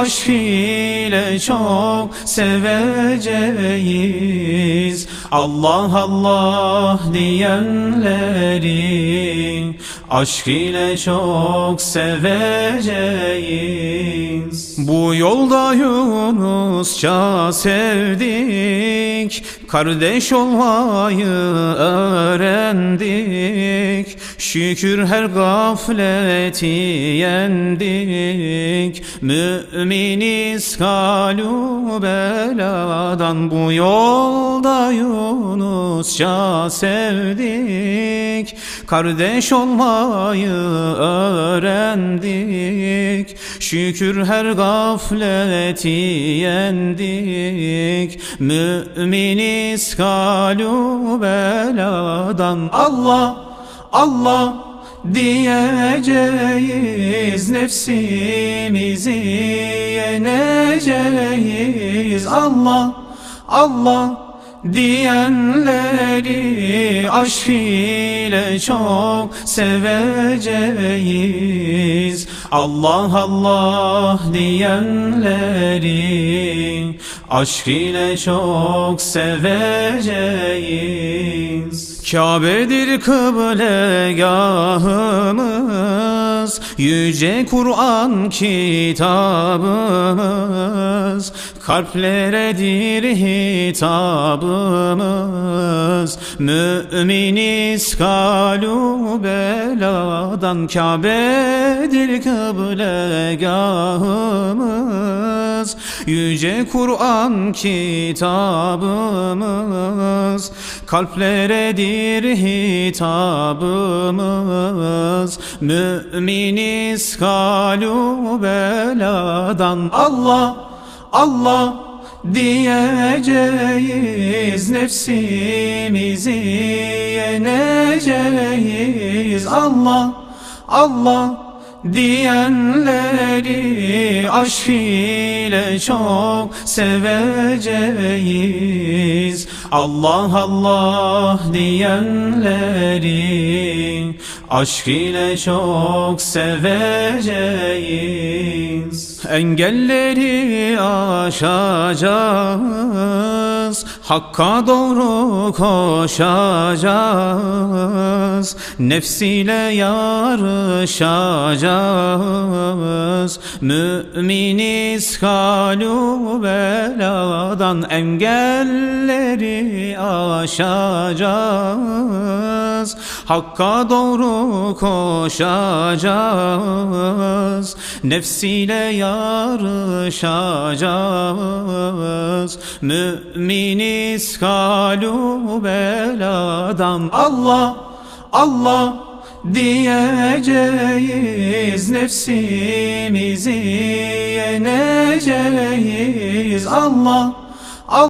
aşk ile çok seveceğiz. Allah Allah diyenleri aşk ile çok seveceğiz. Bu yolda Yunusça sevdik. Kardeş olmayı öğrendik. Şükür her gafleti yendik. Müminiz kalu beladan. Bu yolda Yunusça sevdik Kardeş olmayı öğrendik. Şükür her gafleti yendik. Müminiz kalu beladan. Allah Allah diyeceğiz Nefsimizi yeneceğiz. Allah Allah diyenleri aşk ile çok seveceğiz. Allah Allah diyenleri aşk ile çok seveceğiz. Kabe'dir kıblegahımız Yüce Kur'an kitabımız Kalpleredir hitabımız. Müminiz kalu beladan Kabe'dir kıblegahımız Yüce Kur'an kitabımız Kalpleredir hitabımız. Müminiz kalu beladan Allah Allah diyeceğiz Nefsimizi yeneceğiz. Allah Allah diyenleri aşk ile çok seveceğiz. Allah Allah diyenleri aşk ile çok seveceğiz. Engelleri aşacağız Hakka doğru koşacağız Nefsiyle yarışacağız. Müminiz kalu beladan Engelleri aşacağız. Hakka doğru koşacağız Nefsiyle yarışacağız. Müminiz kalu beladan Allah Allah diyeceğiz Nefsimizi yeneceğiz. Allah